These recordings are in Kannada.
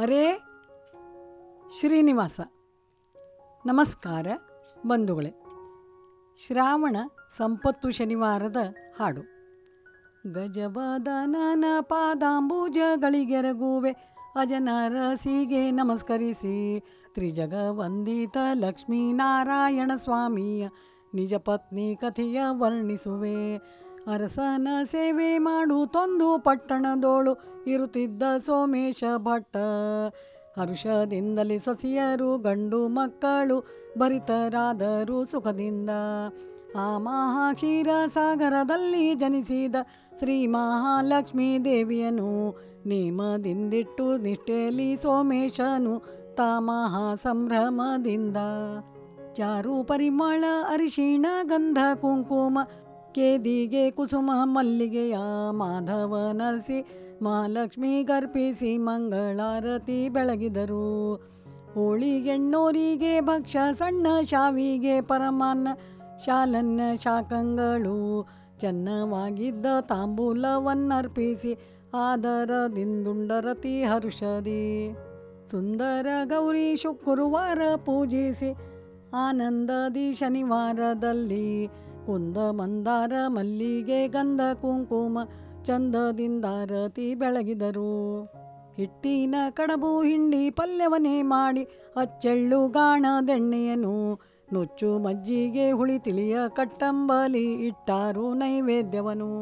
ಹರೇ ಶ್ರೀನಿವಾಸ. ನಮಸ್ಕಾರ ಬಂಧುಗಳೇ. ಶ್ರಾವಣ ಸಂಪತ್ತು ಶನಿವಾರದ ಹಾಡು. ಗಜಬದನನ ಪಾದಾಂಬುಜಗಳಿಗೆರಗುವೆ ಅಜನರಸಿಗೆ ನಮಸ್ಕರಿಸಿ. ತ್ರಿಜಗವಂದಿತ ಲಕ್ಷ್ಮೀನಾರಾಯಣ ಸ್ವಾಮಿಯ ನಿಜ ಪತ್ನಿ ಕಥೆಯ ವರ್ಣಿಸುವೆ. ಅರಸನ ಸೇವೆ ಮಾಡು, ತೊಂದು ಪಟ್ಟಣದೋಳು ಇರುತ್ತಿದ್ದ ಸೋಮೇಶ ಭಟ್ಟ. ಹರುಷದಿಂದಲೇ ಸೊಸಿಯರು, ಗಂಡು ಮಕ್ಕಳು ಭರಿತರಾದರು ಸುಖದಿಂದ. ಆ ಮಹಾಕ್ಷೀರ ಸಾಗರದಲ್ಲಿ ಜನಿಸಿದ ಶ್ರೀ ಮಹಾಲಕ್ಷ್ಮೀ ದೇವಿಯನು ನೇಮದಿಂದಿಟ್ಟು ನಿಷ್ಠೆಯಲ್ಲಿ ಸೋಮೇಶನು ತಾ ಮಹಾ ಸಂಭ್ರಮದಿಂದ. ಚಾರು ಪರಿಮಳ ಅರಿಶಿಣ, ಗಂಧ, ಕುಂಕುಮ ಕೇದಿಗೆ ಕುಸುಮ ಮಲ್ಲಿಗೆಯ ಮಾಧವ ನರಸಿ ಮಹಾಲಕ್ಷ್ಮಿ ಗರ್ಪಿಸಿ ಮಂಗಳಾರತಿ ಬೆಳಗಿದರು. ಹೋಳಿಗೆಣ್ಣೋರಿಗೆ ಭಕ್ಷ್ಯ ಸಣ್ಣ ಶಾವಿಗೆ ಪರಮಾನ್ನ ಶಾಲನ್ನ ಶಾಕಂಗಳು ಚೆನ್ನವಾಗಿದ್ದ ತಾಂಬೂಲವನ್ನರ್ಪಿಸಿ ಆದರದಿಂದುಂಡರತಿ ಹರುಷದಿ. ಸುಂದರ ಗೌರಿ ಶುಕ್ರವಾರ ಪೂಜಿಸಿ ಆನಂದದಿ ಶನಿವಾರದಲ್ಲಿ ಕುಂದ ಮಂದಾರ ಮಲ್ಲಿಗೆ ಗಂಧ ಕುಂಕುಮ ಚಂದದಿಂದಾರತಿ ಬೆಳಗಿದರು. ಹಿಟ್ಟಿನ ಕಡಬು ಹಿಂಡಿ ಪಲ್ಯವನೇ ಮಾಡಿ ಅಚ್ಚೆಳ್ಳು ಗಾಣದೆಣ್ಣೆಯನು ನುಚ್ಚು ಮಜ್ಜಿಗೆ ಹುಳಿ ತಿಳಿಯ ಕಟ್ಟಂಬಲಿ ಇಟ್ಟಾರು ನೈವೇದ್ಯವನು.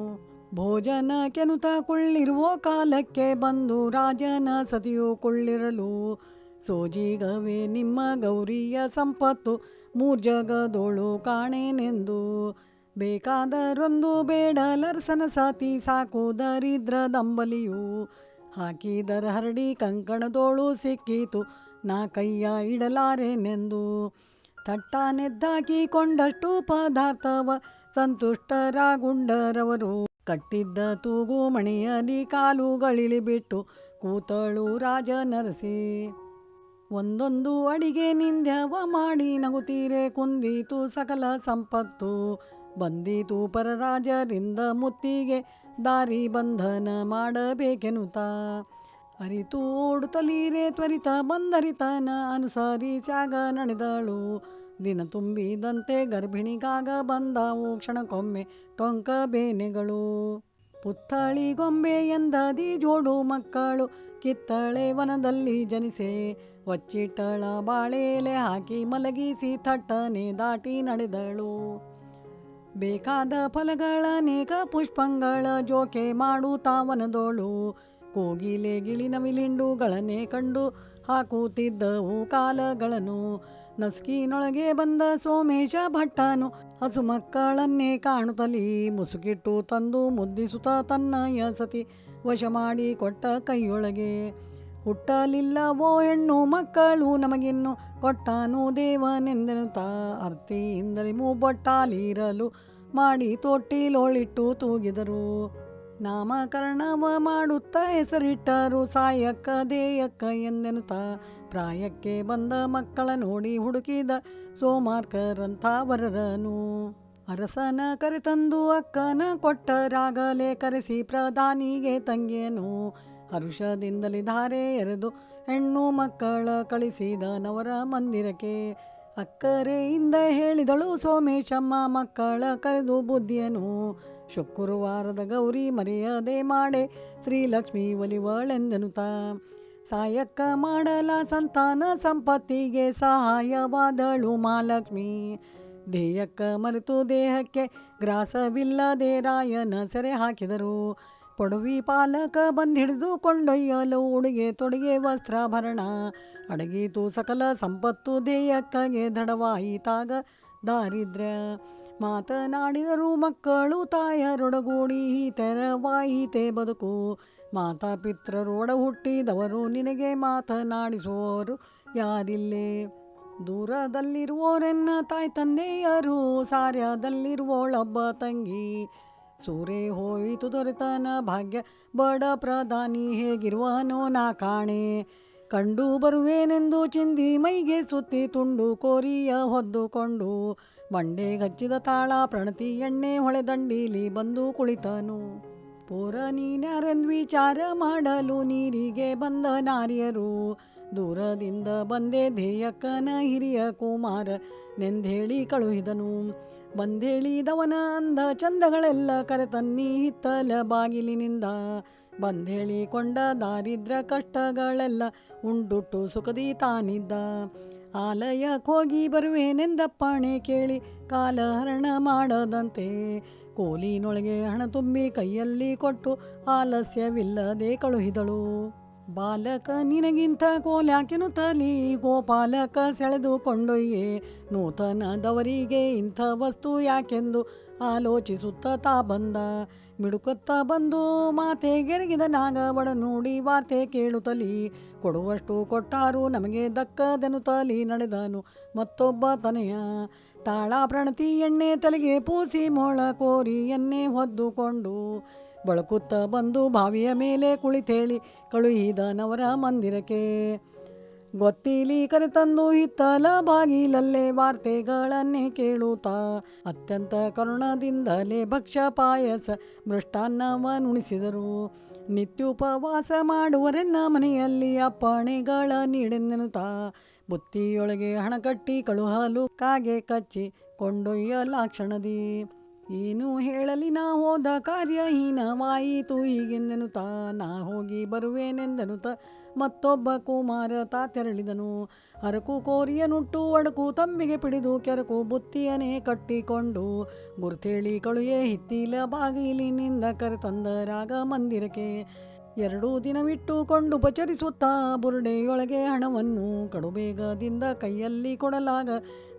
ಭೋಜನ ಕೆನುತ ಕೊಳ್ಳಿರುವ ಕಾಲಕ್ಕೆ ಬಂದು ರಾಜನ ಸತಿಯು ಕುಳ್ಳಿರಲು ಸೋಜಿಗವೇ ನಿಮ್ಮ ಗೌರಿಯ ಸಂಪತ್ತು ಮೂರ್ಜಗದೋಳು ಕಾಣೇನೆಂದು. ಬೇಕಾದರೊಂದು ಬೇಡ ಲರ್ಸನ ಸಾತಿ ಸಾಕು ದರಿದ್ರ ದಂಬಲಿಯು. ಹಾಕಿದರ ಹರಡಿ ಕಂಕಣದೋಳು ಸಿಕ್ಕಿತು, ನಾ ಕೈಯ ಇಡಲಾರೆನೆಂದು. ತಟ್ಟಾನೆದ್ದಾಕಿಕೊಂಡಷ್ಟು ಪದಾರ್ಥವ ಸಂತುಷ್ಟರಾಗುಂಡರವರು. ಕಟ್ಟಿದ್ದ ತೂಗು ಮಣಿಯಲಿ ಕಾಲುಗಳಿಲಿ ಬಿಟ್ಟು ಕೂತಳು ರಾಜ ನರಸಿ ಒಂದೊಂದು ಅಡಿಗೆ ನಿಂದ್ಯವ ಮಾಡಿ ನಗುತ್ತೀರೆ ಕುಂದೀತು ಸಕಲ ಸಂಪತ್ತು. ಬಂದೀತು ಪರರಾಜರಿಂದ ಮುತ್ತಿಗೆ ದಾರಿ ಬಂಧನ ಮಾಡಬೇಕೆನುತ ಅರಿತು ಓಡುತ್ತಲೀರೆ ತ್ವರಿತ ಬಂದರಿತನ ಅನುಸರಿಸಾಗ ನಡೆದಳು. ದಿನ ತುಂಬಿದಂತೆ ಗರ್ಭಿಣಿಗಾಗ ಬಂದಾವು, ಕ್ಷಣಕ್ಕೊಮ್ಮೆ ಟೊಂಕ ಬೇನೆಗಳು. ಪುತ್ಥಳಿ ಗೊಂಬೆ ಎಂದದಿ ಜೋಡು ಮಕ್ಕಳು ಕಿತ್ತಳೆ ವನದಲ್ಲಿ ಜನಿಸೆ. ಒಚ್ಚಿಟ್ಟಳ ಬಾಳೆಲೆ ಹಾಕಿ ಮಲಗಿಸಿ ಥಟ್ಟನೆ ದಾಟಿ ನಡೆದಳು. ಬೇಕಾದ ಫಲಗಳ ಅನೇಕ ಪುಷ್ಪಂಗಳ ಜೋಕೆ ಮಾಡುತ್ತಾ ವನದೋಳು ಕೋಗಿಲೆ ಗಿಳಿನ ವಿಲಿಂಡುಗಳನ್ನೇ ಕಂಡು ಹಾಕುತ್ತಿದ್ದವು ಕಾಲಗಳನ್ನು. ನಸುಕಿನೊಳಗೆ ಬಂದ ಸೋಮೇಶ ಭಟ್ಟನು ಹಸು ಮಕ್ಕಳನ್ನೇ ಕಾಣುತ್ತಲಿ ಮುಸುಕಿಟ್ಟು ತಂದು ಮುದ್ದಿಸುತ್ತ ತನ್ನಯ ಸತಿ ವಶ ಮಾಡಿ ಕೊಟ್ಟ ಕೈಯೊಳಗೆ. ಹುಟ್ಟಲಿಲ್ಲವೋ ಹೆಣ್ಣು ಮಕ್ಕಳು ನಮಗಿನ್ನು ಕೊಟ್ಟನು ದೇವನೆಂದೆನುತ್ತಾ ಅರ್ತಿಯಿಂದಲೇ ಮೂಬೊಟ್ಟಾಲಿರಲು ಮಾಡಿ ತೊಟ್ಟಿಲೋಳಿಟ್ಟು ತೂಗಿದರು. ನಾಮಕರಣವ ಮಾಡುತ್ತಾ ಹೆಸರಿಟ್ಟರು ಸಾಯಕ್ಕ ದೇಯಕ್ಕ ಎಂದೆನುತ್ತಾ ಪ್ರಾಯಕ್ಕೆ ಬಂದ ಮಕ್ಕಳ ನೋಡಿ ಹುಡುಕಿದ ಸೋಮಾರ್ಕರಂಥ ವರರನು. ಅರಸನ ಕರೆತಂದು ಅಕ್ಕನ ಕೊಟ್ಟರಾಗಲೇ ಕರೆಸಿ ಪ್ರಧಾನಿಗೆ ತಂಗಿಯನು. ಹರುಷದಿಂದಲೇ ಧಾರೆ ಎರೆದು ಹೆಣ್ಣು ಮಕ್ಕಳ ಕಳಿಸಿದ ನವರ ಮಂದಿರಕ್ಕೆ. ಅಕ್ಕರೆಯಿಂದ ಹೇಳಿದಳು ಸೋಮೇಶಮ್ಮ ಮಕ್ಕಳ ಕರೆದು ಬುದ್ಧಿಯನು. ಶುಕ್ರವಾರದ ಗೌರಿ ಮರೆಯದೆ ಮಾಡೆ, ಶ್ರೀಲಕ್ಷ್ಮಿ ಒಲಿವಳೆಂದೆನುತಾ ಸಾಯಕ್ಕ ಮಾಡಲ ಸಂತಾನ ಸಂಪತ್ತಿಗೆ ಸಹಾಯವಾದಳು ಮಹಾಲಕ್ಷ್ಮಿ. ದೇಯಕ್ಕ ಮರೆತು ದೇಹಕ್ಕೆ ಗ್ರಾಸವಿಲ್ಲದೆ ರಾಯನ ಸೆರೆ ಹಾಕಿದರು. ಪೊಡವಿ ಪಾಲಕ ಬಂದಿಡಿದು ಕೊಂಡೊಯ್ಯಲು ಉಡುಗೆ ತೊಡುಗೆ ವಸ್ತ್ರಾಭರಣ ಅಡಗಿತು ಸಕಲ ಸಂಪತ್ತು ದೇಯಕ್ಕಗೆ ದೃಢವಾಯಿತಾಗ ದಾರಿದ್ರ್ಯ. ಮಾತನಾಡಿದರು ಮಕ್ಕಳು, ತಾಯರೊಡಗೂಡಿ ತೆರವಾಯಿತೆ ಬದುಕು. ಮಾತಾಪಿತ್ರರೊಡ ಹುಟ್ಟಿದವರು ನಿನಗೆ ಮಾತನಾಡಿಸುವವರು ಯಾರಿಲ್ಲೇ? ದೂರದಲ್ಲಿರುವವರೆನ್ನ ತಾಯಿ ತಂದೆಯರು, ಸಾರ್ಯದಲ್ಲಿರುವವಳೊಬ್ಬ ತಂಗಿ. ಸೂರೆ ಹೋಯಿತು ದೊರೆತನ ಭಾಗ್ಯ, ಬಡ ಪ್ರಧಾನಿ ಹೇಗಿರುವನೋ ನಾ ಕಾಣೆ. ಕಂಡು ಬರುವೇನೆಂದು ಚಿಂದಿ ಮೈಗೆ ಸುತ್ತಿ ತುಂಡು ಕೋರಿಯ ಹೊದ್ದುಕೊಂಡು ಮಂಡೆ ಗಚ್ಚಿದ ತಾಳ, ಪ್ರಣತಿ ಎಣ್ಣೆ ಹೊಳೆದಂಡೀಲಿ ಬಂದು ಕುಳಿತನು. ಪೂರ ನೀನ್ಯಾರೆಂದು ವಿಚಾರ ಮಾಡಲು ನೀರಿಗೆ ಬಂದ ನಾರಿಯರು. ದೂರದಿಂದ ಬಂದೆ ಧ್ಯೇಯಕ್ಕನ ಹಿರಿಯ ಕುಮಾರ, ನೆಂದೇಳಿ ಕಳುಹಿದನು. ಬಂದೇಳಿದವನ ಅಂದ ಚಂದಗಳೆಲ್ಲ ಕರೆತನ್ನಿ ಹಿತ್ತಲ ಬಾಗಿಲಿನಿಂದ. ಬಂದೇಳಿಕೊಂಡ ದಾರಿದ್ರ ಕಷ್ಟಗಳೆಲ್ಲ ಉಂಡುಟ್ಟು ಸುಖದಿ ತಾನಿದ್ದ. ಆಲಯಕ್ಕೆ ಹೋಗಿ ಬರುವೇನೆಂದಪ್ಪಣೆ ಕೇಳಿ ಕಾಲಹರಣ ಮಾಡದಂತೆ. ಕೋಲಿನೊಳಗೆ ಹಣ ತುಂಬಿ ಕೈಯಲ್ಲಿ ಕೊಟ್ಟು ಆಲಸ್ಯವಿಲ್ಲದೆ ಕಳುಹಿದಳು. ಬಾಲಕ ನಿನಗಿಂತ ಕೋಲ್ಯಾಕೆನು ತಲಿ, ಗೋಪಾಲಕ ಸೆಳೆದು ಕೊಂಡೊಯ್ಯೆ. ನೂತನದವರಿಗೆ ಇಂಥ ವಸ್ತು ಯಾಕೆಂದು ಆಲೋಚಿಸುತ್ತ ತಾ ಬಂದ. ಮಿಡುಕುತ್ತ ಬಂದು ಮಾತೆಗೆರಗಿದ ನಾಗ ಒಡ ನೋಡಿ ವಾರ್ತೆ ಕೇಳುತ್ತಲಿ ಕೊಡುವಷ್ಟು ಕೊಟ್ಟಾರು ನಮಗೆ ದಕ್ಕದೆನು ತಲಿ ನಡೆದನು ಮತ್ತೊಬ್ಬ ತನೆಯ. ತಾಳ ಪ್ರಣತಿ ಎಣ್ಣೆ ತಲೆಗೆ ಪೂಸಿ ಮೊಳ ಕೋರಿ ಎಣ್ಣೆ ಹೊದ್ದುಕೊಂಡು ಬಳಕುತ್ತ ಬಂದು ಬಾವಿಯ ಮೇಲೆ ಕುಳಿತೇಳಿ ಕಳುಹಿದನವರ ಮಂದಿರಕ್ಕೆ. ಗೊತ್ತಿಲಿ ಕರೆತಂದು ಹಿತ್ತಲ ಬಾಗಿಲಲ್ಲೇ ವಾರ್ತೆಗಳನ್ನೇ ಕೇಳುತ್ತಾ, ಅತ್ಯಂತ ಕರುಣದಿಂದಲೇ ಭಕ್ಷ್ಯ ಪಾಯಸ ಮೃಷ್ಟಾನ್ನವನ್ನುಣಿಸಿದರು ನಿತ್ಯೋಪವಾಸ ಮಾಡುವರೆನ್ನ ಮನೆಯಲ್ಲಿ ಅಪ್ಪಣೆಗಳ ನೀಡೆನ್ನುತ್ತಾ ಬುತ್ತಿಯೊಳಗೆ ಹಣ ಕಟ್ಟಿ ಕಳುಹಲು ಕಾಗೆ ಕಚ್ಚಿ ಕೊಂಡೊಯ್ಯಲಾಕ್ಷಣದಿ. ಏನು ಹೇಳಲಿ ನಾ ಹೋದ ಕಾರ್ಯಹೀನವಾಯಿತು ತಾ, ನಾ ಹೋಗಿ ಬರುವೆನೆಂದನು ತ, ಮತ್ತೊಬ್ಬ ಕುಮಾರ ತಾ ತೆರಳಿದನು. ಅರಕು ಕೋರಿಯ ನುಟ್ಟು ಒಡಕು ತಂಬಿಗೆ ಪಿಡಿದು ಕೆರಕು ಬುತ್ತಿಯನೇ ಕಟ್ಟಿಕೊಂಡು, ಗುರ್ತೇಳಿ ಕಳುಯೇ ಹಿತ್ತಿಲ ಬಾಗಿಲಿನಿಂದ ಕರೆತಂದ ರಾಗ ಮಂದಿರಕ್ಕೆ. ಎರಡು ದಿನವಿಟ್ಟುಕೊಂಡು ಉಪಚರಿಸುತ್ತಾ ಬುರುಡೆಯೊಳಗೆ ಹಣವನ್ನು ಕಡುಬೇಗದಿಂದ ಕೈಯಲ್ಲಿ ಕೊಡಲಾಗ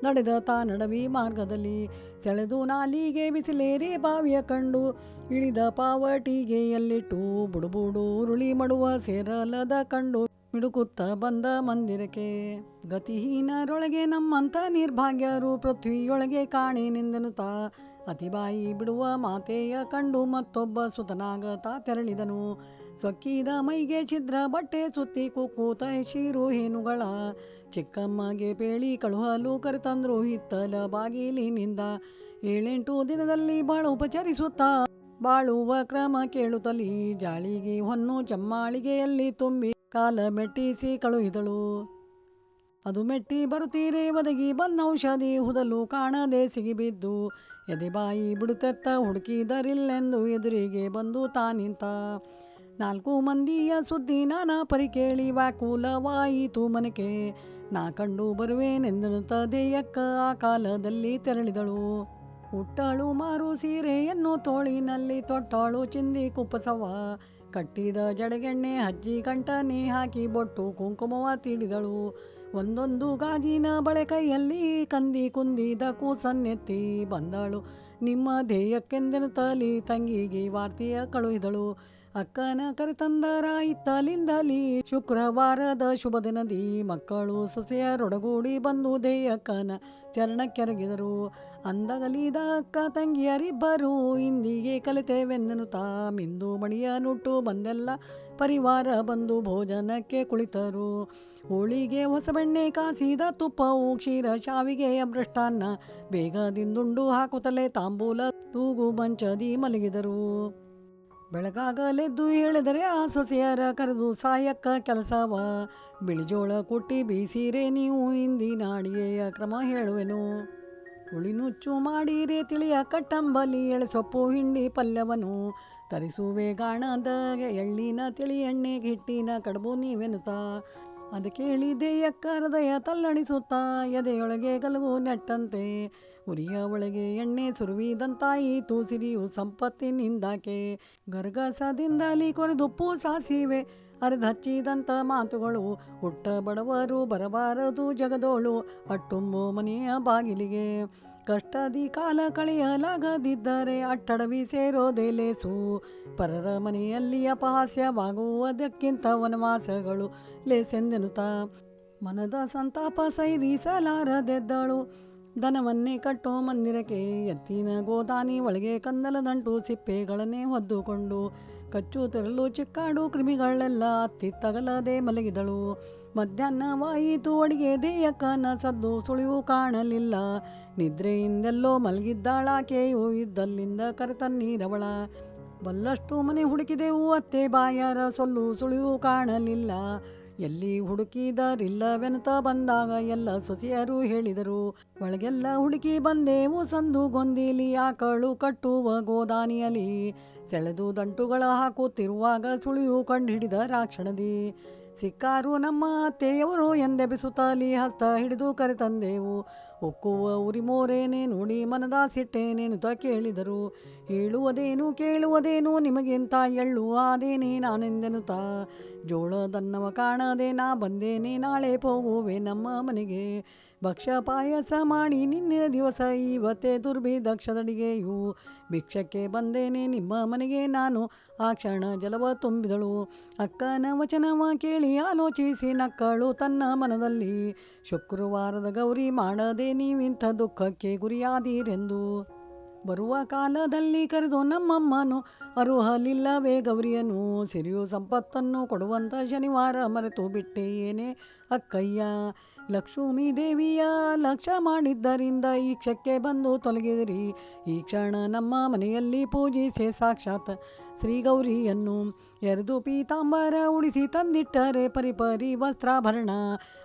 ನಡೆದ ತಾ ನಡವಿ ಮಾರ್ಗದಲ್ಲಿ ಸೆಳೆದು ನಾಲಿಗೆ ಬಿಸಿಲೇರಿ ಬಾವಿಯ ಕಂಡು ಇಳಿದ ಪಾವಟಿಗೆ ಎಲ್ಲಿಟ್ಟು ಬುಡುಬುಡು ಉರುಳಿ ಮಡುವ ಸೇರಲದ ಕಂಡು ಮಿಡುಕುತ್ತ ಬಂದ ಮಂದಿರಕ್ಕೆ. ಗತಿಹೀನರೊಳಗೆ ನಮ್ಮಂಥ ನಿರ್ಭಾಗ್ಯರು ಪೃಥ್ವಿಯೊಳಗೆ ಕಾಣೆನೆಂದೆನುತ್ತಾ ಅತಿಬಾಯಿ ಬಿಡುವ ಮಾತೆಯ ಕಂಡು ಮತ್ತೊಬ್ಬ ಸುತನಾಗತ ತೆರಳಿದನು. ಸೊಕ್ಕಿದ ಮೈಗೆ ಛಿದ್ರ, ಬಟ್ಟೆ ಸುತ್ತಿ ಕುಕ್ಕೂತ ಶೀರು ಹೇನುಗಳ. ಚಿಕ್ಕಮ್ಮಗೆ ಪೇಳಿ ಕಳುಹಲು ಕರೆತಂದ್ರು ಹಿತ್ತಲ ಬಾಗಿಲಿನಿಂದ. ಏಳೆಂಟು ದಿನದಲ್ಲಿ ಬಾಳು ಉಪಚರಿಸುತ್ತಾ. ಬಾಳುವ ಕ್ರಮ ಕೇಳುತ್ತಲಿ ಜಾಳಿಗೆ ಹೊನ್ನು ಚಮ್ಮಾಳಿಗೆಯಲ್ಲಿ ತುಂಬಿ ಕಾಲ ಮೆಟ್ಟಿಸಿ ಕಳುಹಿದಳು. ಅದು ಮೆಟ್ಟಿ ಬರುತ್ತೀರಿ ಒದಗಿ ಬಂದ ಔಷಧಿ ಹುದಲು ಕಾಣದೆ ಸಿಗಿಬಿದ್ದು. ಎದೆಬಾಯಿ ಬಿಡುತ್ತೆತ್ತ ಹುಡುಕಿದರಿಲ್ಲೆಂದು ಎದುರಿಗೆ ಬಂದು ತಾನಿಂತ. ನಾಲ್ಕು ಮಂದಿಯ ಸುದ್ದಿ ನಾನಾ ಪರಿ ಕೇಳಿ ವ್ಯಾಕುಲವಾಯಿತು ಮನಕೆ ನಾ ಕಂಡು ಬರುವೇನೆಂದನುತ್ತ ದೇಯಕ್ಕ ಆ ಕಾಲದಲ್ಲಿ ತೆರಳಿದಳು. ಹುಟ್ಟಳು ಮಾರು ಸೀರೆಯನ್ನು ತೋಳಿನಲ್ಲಿ ತೊಟ್ಟಾಳು ಚಿಂದಿ ಕುಪ್ಪಸವ ಕಟ್ಟಿದ ಜಡಗೆಣ್ಣೆ ಹಜ್ಜಿ ಕಂಟನೆ ಹಾಕಿ ಬೊಟ್ಟು ಕುಂಕುಮವ ತೀಡಿದಳು. ಒಂದೊಂದು ಗಾಜಿನ ಬಳೆ ಕೈಯಲ್ಲಿ ಕಂದಿ ಕುಂದಿದ ಕೂಸನ್ನೆತ್ತಿ ಬಂದಳು. ನಿಮ್ಮ ಧ್ಯೇಯಕ್ಕೆಂದೆನುತ್ತಲಿ ತಂಗಿಗೆ ವಾರ್ತೆಯ ಕಳುಹಿದಳು. ಅಕ್ಕನ ಕರೆತಂದರ ಇತ್ತಲಿಂದಲಿ ಶುಕ್ರವಾರದ ಶುಭ ದಿನದಿ. ಮಕ್ಕಳು ಸೊಸೆಯರೊಡಗೂಡಿ ಬಂದು ದೇಯಕ್ಕನ ಚರಣಕ್ಕೆರಗಿದರು ಅಂದಗಲಿದ ಅಕ್ಕ ತಂಗಿಯರಿಬ್ಬರು ಇಂದಿಗೆ ಕಲಿತೇವೆಂದನು ತಾಮಿಂದು ಮಣಿಯ ನುಟ್ಟು ಬಂದೆಲ್ಲ ಪರಿವಾರ ಬಂದು ಭೋಜನಕ್ಕೆ ಕುಳಿತರು. ಹೋಳಿಗೆ ಹೊಸಬೆಣ್ಣೆ ಕಾಸಿದ ತುಪ್ಪವು ಕ್ಷೀರ ಶಾವಿಗೆಯ ಮೃಷ್ಟಾನ್ನ ಬೇಗದಿಂದುಂಡು ಹಾಕುತ್ತಲೇ ತಾಂಬೂಲ ತೂಗು ಮಂಚದಿ ಮಲಗಿದರು. ಬೆಳಗಾಗಲೆದ್ದು ಹೇಳಿದರೆ, ಆ ಸೊಸೆಯರ ಕರೆದು, ಸಾಯಕ್ಕ ಕೆಲಸವ? ಬಿಳಿಜೋಳ ಕೊಟ್ಟಿ ಬೀಸಿರೆ ನೀವು ಇಂದಿನಾಡಿಗೆಯ ಕ್ರಮ ಹೇಳುವೆನು. ಹುಳಿನುಚ್ಚು ಮಾಡಿರೆ ತಿಳಿಯ ಕಟ್ಟಂಬಲಿ ಎಳೆಸೊಪ್ಪು ಹಿಂಡಿ ಪಲ್ಯವನು. ತರಿಸುವೆ ಗಾಣದ ಎಳ್ಳಿನ ತಿಳಿ ಎಣ್ಣೆ ಹಿಟ್ಟಿನ ಕಡುಬು ನೀವೆನುತ್ತಾ ಅದಕ್ಕೆ ಕೇಳಿ ದೇಯಕ್ಕ ಹೃದಯ ತಲ್ಲಣಿಸುತ್ತಾ, ಎದೆಯೊಳಗೆ ಗಲಗು ನೆಟ್ಟಂತೆ. ಉರಿಯ ಒಳಗೆ ಎಣ್ಣೆ ಸುರುವಿದಂತಾಯಿತು ಸಿರಿಯು ಸಂಪತ್ತಿನಿಂದಾಕೆ. ಗರ್ಗಸದಿಂದಲಿ ಕೊರೆದುಪ್ಪು ಸಾಸಿವೆ ಅರೆದಚ್ಚಿದಂಥ ಮಾತುಗಳು ಹುಟ್ಟ ಬಡವರು ಬರಬಾರದು ಜಗದೋಳು ಅಟ್ಟುಂಬು ಮನೆಯ ಬಾಗಿಲಿಗೆ. ಕಷ್ಟದಿ ಕಾಲ ಕಳೆಯಲಾಗದಿದ್ದರೆ ಅಟ್ಟಡವಿ ಸೇರೋದೇ ಲೇಸು ಪರರ ಮನೆಯಲ್ಲಿ ಅಪಹಾಸ್ಯವಾಗುವುದಕ್ಕಿಂತ ವನವಾಸಗಳು ಲೇಸೆಂದೆನುತ್ತ ಮನದ ಸಂತಾಪ ಸೈರಿಸಲಾರದೆದ್ದಳು. ದನವನ್ನೇ ಕಟ್ಟೋ ಮಂದಿರಕ್ಕೆ ಎತ್ತಿನ ಗೋದಾನಿ ಒಳಗೆ ಕಂದಲದಂಟು ಸಿಪ್ಪೆಗಳನ್ನೇ ಹೊದ್ದುಕೊಂಡು. ಕಚ್ಚು ತೆರಳು ಚಿಕ್ಕಾಡು ಕ್ರಿಮಿಗಳೆಲ್ಲ ಅತ್ತಿತ್ತಗಲದೆ ತಗಲದೆ ಮಲಗಿದಳು. ಮಧ್ಯಾಹ್ನವಾಯಿತು ಅಡಿಗೆ ದೇಯಕ್ಕನ ಸದ್ದು ಸುಳಿವು ಕಾಣಲಿಲ್ಲ. ನಿದ್ರೆಯಿಂದೆಲ್ಲೋ ಮಲಗಿದ್ದಾಳಾಕೆಯು ಇದ್ದಲ್ಲಿಂದ ಕರೆತನ್ನೀರವಳ. ಬಲ್ಲಷ್ಟು ಮನೆ ಹುಡುಕಿದೆವು ಅತ್ತೆ ಬಾಯಾರ ಸೊಲ್ಲು ಸುಳಿವು ಕಾಣಲಿಲ್ಲ. ಎಲ್ಲಿ ಹುಡುಕಿದರಿಲ್ಲವೆನುತ ಬಂದಾಗ ಎಲ್ಲ ಸೊಸೆಯರು ಹೇಳಿದರು, ಒಳಗೆಲ್ಲ ಹುಡುಕಿ ಬಂದೆವು ಸಂದು ಗೊಂದಿಲಿ ಆಕಳು ಕಟ್ಟುವ ಗೋದಾನಿಯಲ್ಲಿ. ಸೆಳೆದು ದಂಟುಗಳ ಹಾಕುತ್ತಿರುವಾಗ ಸುಳಿಯು ಕಂಡುಹಿಡಿದ ರಾಕ್ಷಣದಿ. ಸಿಕ್ಕಾರು ನಮ್ಮ ಅತ್ತೆಯವರು ಎಂದೆಬಿಸುತ್ತಾಲಿ ಹಸ್ತ ಹಿಡಿದು ಕರೆತಂದೆವು. ಒಕ್ಕುವ ಉರಿಮೋರೇನೆ ನೋಡಿ ಮನದ ಸಿಟ್ಟೇನೇನುತ ಕೇಳಿದರು. ಹೇಳುವುದೇನು, ಕೇಳುವುದೇನು, ನಿಮಗೆಂತ ಆದೇನೆ ನಾನೆಂದೆನುತ. ಜೋಳದನ್ನವ ಕಾಣದೆ ನಾ ಬಂದೇನೆ ನಾಳೆ ಹೋಗುವೆ ನಮ್ಮ ಮನೆಗೆ. ಭಕ್ಷ್ಯ ಪಾಯಸ ಮಾಡಿ ನಿನ್ನೆ ದಿವಸ ಇವತ್ತೇ ಇವು ಭಿಕ್ಷಕ್ಕೆ ಬಂದೇನೆ ನಿಮ್ಮ ಮನೆಗೆ ನಾನು. ಆ ಕ್ಷಣ ಜಲವ ತುಂಬಿದಳು. ಅಕ್ಕನ ವಚನವ ಕೇಳಿ ಆಲೋಚಿಸಿ ನಕ್ಕಳು ತನ್ನ ಮನದಲ್ಲಿ. ಶುಕ್ರವಾರದ ಗೌರಿ ಮಾಡದೆ ನೀವಿಂಥ ದುಃಖಕ್ಕೆ ಗುರಿಯಾದೀರೆಂದು. ಬರುವ ಕಾಲದಲ್ಲಿ ಕರೆದು ನಮ್ಮಮ್ಮನು, ಅರುಹಲಿಲ್ಲವೇ ಗೌರಿಯನು ಸಿರಿಯು ಸಂಪತ್ತನ್ನು ಕೊಡುವಂಥ ಶನಿವಾರ ಮರೆತು ಬಿಟ್ಟೆ ಅಕ್ಕಯ್ಯ. ಲಕ್ಷ್ಮೀ ದೇವಿಯ ಲಕ್ಷ ಮಾಡಿದ್ದರಿಂದ ಈ ಕ್ಷಕ್ಕೆ ಬಂದು ತೊಲಗಿದಿರಿ. ಈ ಕ್ಷಣ ನಮ್ಮ ಮನೆಯಲ್ಲಿ ಪೂಜಿಸಿ ಸಾಕ್ಷಾತ್ ಶ್ರೀ ಗೌರಿಯನ್ನು ಎರೆದು ಪೀತಾಂಬರ ಉಡಿಸಿ ತಂದಿಟ್ಟರೆ ಪರಿಪರಿ ವಸ್ತ್ರಾಭರಣ.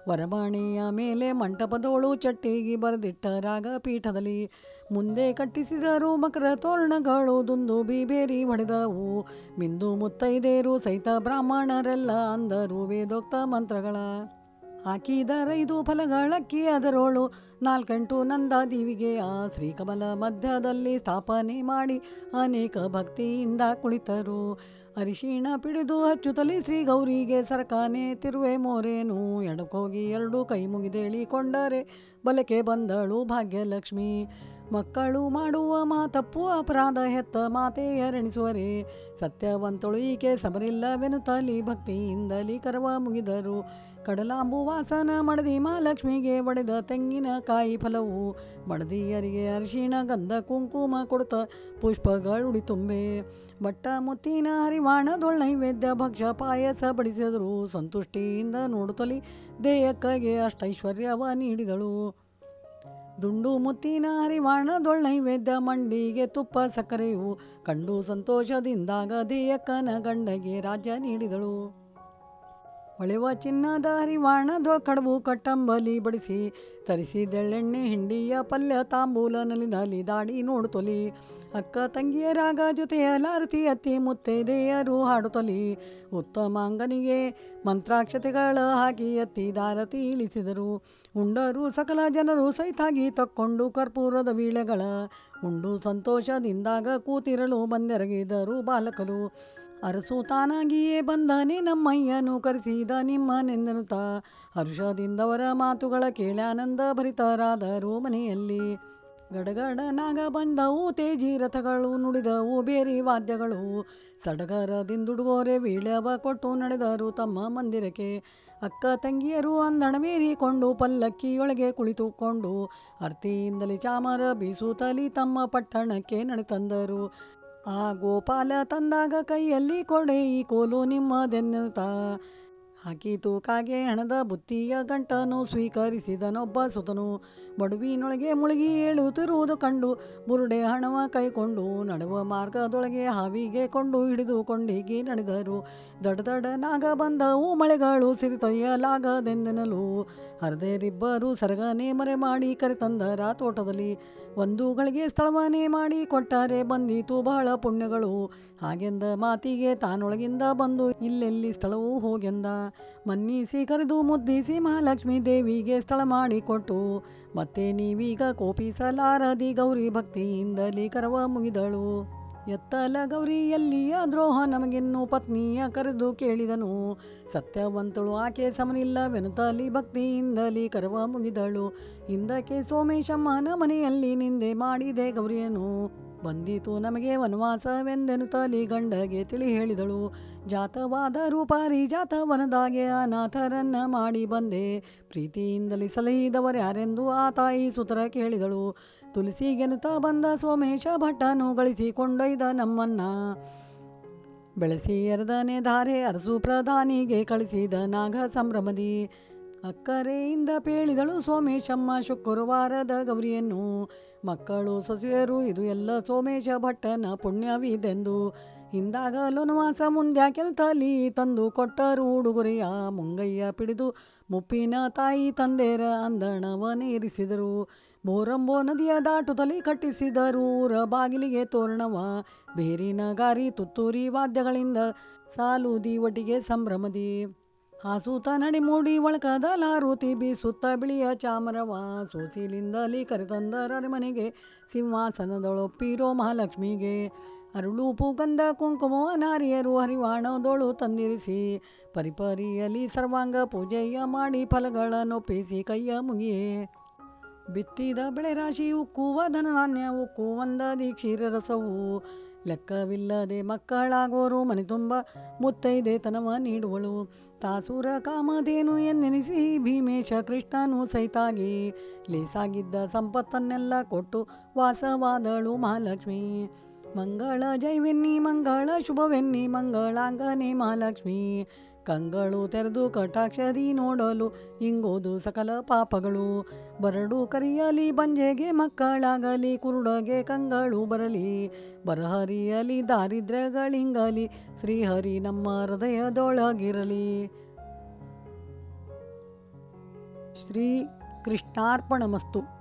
ವರಬಾಣಿಯ ಮೇಲೆ ಮಂಟಪದೋಳು ಚಟ್ಟಿಗೆ ಬರೆದಿಟ್ಟರಾಗ ಪೀಠದಲ್ಲಿ ಮುಂದೆ ಕಟ್ಟಿಸಿದರು ಮಕರ ತೋರಣಗಳು ದುಂದು ಬೀಬೇರಿ ಹೊಡೆದವು. ಮಿಂದು ಮುತ್ತೈದೇರು ಸಹಿತ ಬ್ರಾಹ್ಮಣರೆಲ್ಲ ಅಂದರು ವೇದೋಕ್ತ ಮಂತ್ರಗಳ ಹಾಕಿದರೈದು ಫಲಗಳಕ್ಕಿ ಅದರೋಳು. ನಾಲ್ಕೆಂಟು ನಂದ ದೇವಿಗೆ ಆ ಶ್ರೀಕಮಲ ಮಧ್ಯದಲ್ಲಿ ಸ್ಥಾಪನೆ ಮಾಡಿ ಅನೇಕ ಭಕ್ತಿಯಿಂದ ಕುಳಿತರು. ಅರಿಶಿಣ ಪಿಡಿದು ಹಚ್ಚುತ್ತಲಿ ಶ್ರೀ ಗೌರಿಗೆ ಸರಕಾನೆ ತಿರುವೆ ಮೋರೇನು. ಎಡಕೋಗಿ ಎರಡು ಕೈ ಮುಗಿದೇಳಿಕೊಂಡರೆ ಬಲಕೆ ಬಂದಳು ಭಾಗ್ಯಲಕ್ಷ್ಮಿ. ಮಕ್ಕಳು ಮಾಡುವ ಮಾತಪ್ಪು ಅಪರಾಧ ಹೆತ್ತ ಮಾತೆಯರೆಣಿಸುವರೆ ಸತ್ಯವಂತಳು ಈಕೆ ಸಮರಿಲ್ಲವೆನುತ್ತಲಿ ಭಕ್ತಿಯಿಂದಲಿ ಕರವ ಮುಗಿದರು. ಕಡಲಾಂಬು ವಾಸನ ಮಡದಿ ಮಹಾಲಕ್ಷ್ಮಿಗೆ ಒಡೆದ ತೆಂಗಿನಕಾಯಿ ಫಲವು. ಮಡದಿಯರಿಗೆ ಅರಿಶಿಣ ಗಂಧ ಕುಂಕುಮ ಕೊಡುತ್ತ ಪುಷ್ಪಗಳುಡಿ ತುಂಬೆ. ಬಟ್ಟ ಮುತ್ತಿನ ಹರಿವಾಣದೊಳ್ ನೈವೇದ್ಯ ಭಕ್ಷ ಪಾಯಸ ಬಡಿಸಿದರು. ಸಂತುಷ್ಟಿಯಿಂದ ನೋಡುತ್ತಲಿ ದೇಯಕ್ಕಗೆ ಅಷ್ಟೈಶ್ವರ್ಯವ ನೀಡಿದಳು. ದುಂಡು ಮುತ್ತಿನ ಹರಿವಾಣದೊಳ್ ನೈವೇದ್ಯ ಮಂಡಿಗೆ ತುಪ್ಪ ಸಕ್ಕರೆಯು ಕಂಡು ಸಂತೋಷದಿಂದಾಗ ದೇಯಕ್ಕನ ಗಂಡಗೆ ರಾಜ್ಯ ನೀಡಿದಳು. ಹೊಳೆವ ಚಿನ್ನದ ಹರಿವಾಣದೊಳ್ ಕಡವು ಕಟ್ಟಂಬಲಿ ಬಡಿಸಿ ತರಿಸಿದೆಳ್ಳೆಣ್ಣೆ ಹಿಂಡಿಯ ಪಲ್ಯ ತಾಂಬೂಲ ನಲಿದಲ್ಲಿ ದಾಡಿ ನೋಡುತ್ತೊಲಿ ಅಕ್ಕ ತಂಗಿಯರಾಗ ಜೊತೆಯಲಾರತಿ ಅತ್ತಿ ಮುತ್ತೈದೆಯರು ಹಾಡುತ್ತಲಿ ಉತ್ತಮಾಂಗನಿಗೆ ಮಂತ್ರಾಕ್ಷತೆಗಳ ಹಾಕಿ ಅತ್ತಿ ದಾರತಿ ಇಳಿಸಿದರು ಉಂಡರು ಸಕಲ ಜನರು ಸೈತಾಗಿ ತಕ್ಕೊಂಡು ಕರ್ಪೂರದ ವೀಳೆಗಳ ಉಂಡು ಸಂತೋಷದಿಂದಾಗ ಕೂತಿರಲು ಬಂದೆರಗಿದರು ಬಾಲಕರು. ಅರಸು ತಾನಾಗಿಯೇ ಬಂದನೆ, ನಮ್ಮಯ್ಯನು ಕರೆಸಿದ ನಿಮ್ಮನೆಂದನುತ ಹರ್ಷದಿಂದವರ ಮಾತುಗಳ ಕೇಳಿ ಆನಂದ ಭರಿತರಾದರು ಮನೆಯಲ್ಲಿ ಗಡಗಡನಾಗ ಬಂದವು, ತೇಜಿ ರಥಗಳು ನುಡಿದವು, ಬೇರೆ ವಾದ್ಯಗಳು ಸಡಗರದಿಂದುಡುಗೋರೆ ವೀಳವ ಕೊಟ್ಟು ನಡೆದರು ತಮ್ಮ ಮಂದಿರಕ್ಕೆ. ಅಕ್ಕ ತಂಗಿಯರು ಅಂದಣವೇರಿಕೊಂಡು ಪಲ್ಲಕ್ಕಿಯೊಳಗೆ ಕುಳಿತುಕೊಂಡು, ಅರ್ತಿಯಿಂದಲೇ ಚಾಮರ ಬೀಸುತ್ತಲಿ ತಮ್ಮ ಪಟ್ಟಣಕ್ಕೆ ನಡೆತಂದರು. ಆ ಗೋಪಾಲ ತಂದಾಗ ಕೈಯಲ್ಲಿ ಕೊಡೆ ಈ ಕೋಲು ನಿಮ್ಮದೆನ್ನುತ್ತಾ? ಹಾಕಿ ತೂಕಾಗೆ ಹಣದ ಬುತ್ತಿಯ ಗಂಟನು ಸ್ವೀಕರಿಸಿದನೊಬ್ಬ ಸುತನು. ಬಡುವಿನೊಳಗೆ ಮುಳುಗಿ ಏಳುತ್ತಿರುವುದು ಕಂಡು ಬುರುಡೆ ಹಣವ ಕೈಕೊಂಡು ನಡುವ ಮಾರ್ಗದೊಳಗೆ ಹಾವಿಗೆ ಕೊಂಡು ಹಿಡಿದುಕೊಂಡಿಗೆ ನಡೆದರು. ದಡ ದಡನಾಗ ಬಂದವು ಮಳೆಗಳು ಸಿರಿತೊಯ್ಯಲಾಗದೆಂದೆನಲು ಹರದೇರಿಬ್ಬರು ಸರಗನೆ ಮರೆ ಮಾಡಿ ಕರೆತಂದರ ತೋಟದಲ್ಲಿ ಬಂಧುಗಳಿಗೆ ಸ್ಥಳವನೇ ಮಾಡಿ ಕೊಟ್ಟರೆ ಬಂದಿತು ಬಹಳ ಪುಣ್ಯಗಳು. ಹಾಗೆಂದ ಮಾತಿಗೆ ತಾನೊಳಗಿಂದ ಬಂದು ಇಲ್ಲೆಲ್ಲಿ ಸ್ಥಳವು ಹೋಗೆಂದ. ಮನ್ನಿಸಿ ಕರೆದು ಮುದ್ದಿಸಿ ಮಹಾಲಕ್ಷ್ಮೀ ದೇವಿಗೆ ಸ್ಥಳ ಮಾಡಿಕೊಟ್ಟು, ಮತ್ತೆ ನೀವೀಗ ಕೋಪಿಸಲಾರದಿ ಗೌರಿ ಭಕ್ತಿಯಿಂದಲೇ ಕರವ ಮುಗಿದಳು. ಎತ್ತಲ ಗೌರಿಯಲ್ಲಿಯ ದ್ರೋಹ ನಮಗಿನ್ನು ಪತ್ನಿಯ ಕರೆದು ಕೇಳಿದನು. ಸತ್ಯವಂತಳು ಆಕೆ ಸಮನಿಲ್ಲ ವೆನುತಲಿ ಭಕ್ತಿಯಿಂದಲೇ ಕರವ ಮುಗಿದಳು. ಹಿಂದಕ್ಕೆ ಸೋಮೇಶಮ್ಮನ ಮನೆಯಲ್ಲಿ ನಿಂದೆ ಮಾಡಿದೆ ಗೌರಿಯನು ಬಂದೀತು ನಮಗೆ ವನವಾಸವೆಂದೆನುತಲಿ ಗಂಡಗೆ ತಿಳಿ ಹೇಳಿದಳು. ಜಾತವಾದ ರೂಪಾರಿ ಜಾತವನದಾಗೆ ಅನಾಥರನ್ನ ಮಾಡಿ ಬಂದೆ. ಪ್ರೀತಿಯಿಂದಲೇ ಸಲಹಿದವರ್ಯಾರೆಂದು ಆ ತಾಯಿ ಸುತರ ಕೇಳಿದಳು. ತುಳಸಿಗೆನುತ ಬಂದ ಸೋಮೇಶ ಭಟ್ಟನು ಗಳಿಸಿಕೊಂಡೊಯ್ದ ನಮ್ಮನ್ನ. ಬೆಳೆಸಿ ಎರಡನೇ ಧಾರೆ ಅರಸು ಪ್ರಧಾನಿಗೆ ಕಳಿಸಿದ ನಾಗ ಸಂಭ್ರಮದಿ ಅಕ್ಕರೆಯಿಂದ ಪೇಳಿದಳು ಸೋಮೇಶಮ್ಮ ಶುಕ್ರವಾರದ ಗೌರಿಯನ್ನು. ಮಕ್ಕಳು ಸೊಸೆಯರು, ಇದು ಎಲ್ಲ ಸೋಮೇಶ ಭಟ್ಟನ ಪುಣ್ಯವಿದೆಂದು. ಹಿಂದಾಗಲೊನವಾಸ ಮುಂದ್ಯಾಕೆನು ತಲಿ ತಂದು ಕೊಟ್ಟರು ಉಡುಗೊರೆಯ ಮುಂಗಯ್ಯ ಪಿಡಿದು ಮುಪ್ಪಿನ ತಾಯಿ ತಂದೆರ ಅಂದಣವನೇರಿಸಿದರು. ಬೋರಂಬೋ ನದಿಯ ದಾಟುತ್ತಲೇ ಕಟ್ಟಿಸಿದರು ಊರ ಬಾಗಿಲಿಗೆ ತೋರಣವ. ಬೇರಿನ ಗಾರಿ ತುತ್ತೂರಿ ವಾದ್ಯಗಳಿಂದ ಸಾಲು ಒಟ್ಟಿಗೆ ಸಂಭ್ರಮದಿ. ಹಾಸೂತ ನಡಿಮೂಡಿ ಒಳಕದ ಲಾರುತಿ ಬೀಸುತ್ತ ಬಿಳಿಯ ಚಾಮರವ. ಸೋಸಿಲಿಂದಲಿ ಕರೆತಂದರ ಮನೆಗೆ ಸಿಂಹಾಸನದೊಳೊಪ್ಪಿರೋ ಮಹಾಲಕ್ಷ್ಮಿಗೆ. ಅರುಳು ಪೂಗಂಧ ಕುಂಕುಮ ನಾರಿಯರು ಹರಿವಾಣದೊಳು ತಂದಿರಿಸಿ. ಪರಿಪರಿಯಲಿ ಸರ್ವಾಂಗ ಪೂಜೆಯ ಮಾಡಿ ಫಲಗಳನ್ನೊಪ್ಪಿಸಿ ಕೈಯ ಮುಗಿಯೇ. ಬಿತ್ತಿದ ಬೆಳೆ ರಾಶಿ ಉಕ್ಕುವ ಧನಧಾನ್ಯ ಉಕ್ಕುವಂದದಿ ಕ್ಷೀರರಸವು ಲೆಕ್ಕವಿಲ್ಲದೆ ಮಕ್ಕಳಾಗೋರು ಮನೆ ತುಂಬ ಮುತ್ತೈದೆತನವ ನೀಡುವಳು. ತಾಸೂರ ಕಾಮಧೇನು ಎನ್ನೆನಿಸಿ ಭೀಮೇಶ ಕೃಷ್ಣನು ಸಹಿತಾಗಿ ಲೇಸಾಗಿದ್ದ ಸಂಪತ್ತನ್ನೆಲ್ಲ ಕೊಟ್ಟು ವಾಸವಾದಳು ಮಹಾಲಕ್ಷ್ಮಿ. ಮಂಗಳ ಜೈವೆನ್ನಿ, ಮಂಗಳ ಶುಭವೆನ್ನಿ, ಮಂಗಳಾಂಗನೆ ಮಹಾಲಕ್ಷ್ಮಿ. ಕಂಗಳು ತೆರೆದು ಕಟಾಕ್ಷದಿ ನೋಡಲು ಇಂಗೋದು ಸಕಲ ಪಾಪಗಳು. ಬರಡು ಕರಿಯಲಿ ಬಂಜೆಗೆ ಮಕ್ಕಳಾಗಲಿ, ಕುರುಡಗೆ ಕಂಗಳು ಬರಲಿ. ಬರಹರಿಯಲಿ ದಾರಿದ್ರ್ಯಗಳಿಂಗಲಿ, ಶ್ರೀಹರಿ ನಮ್ಮ ಹೃದಯದೊಳಗಿರಲಿ. ಶ್ರೀ ಕೃಷ್ಣಾರ್ಪಣಮಸ್ತು.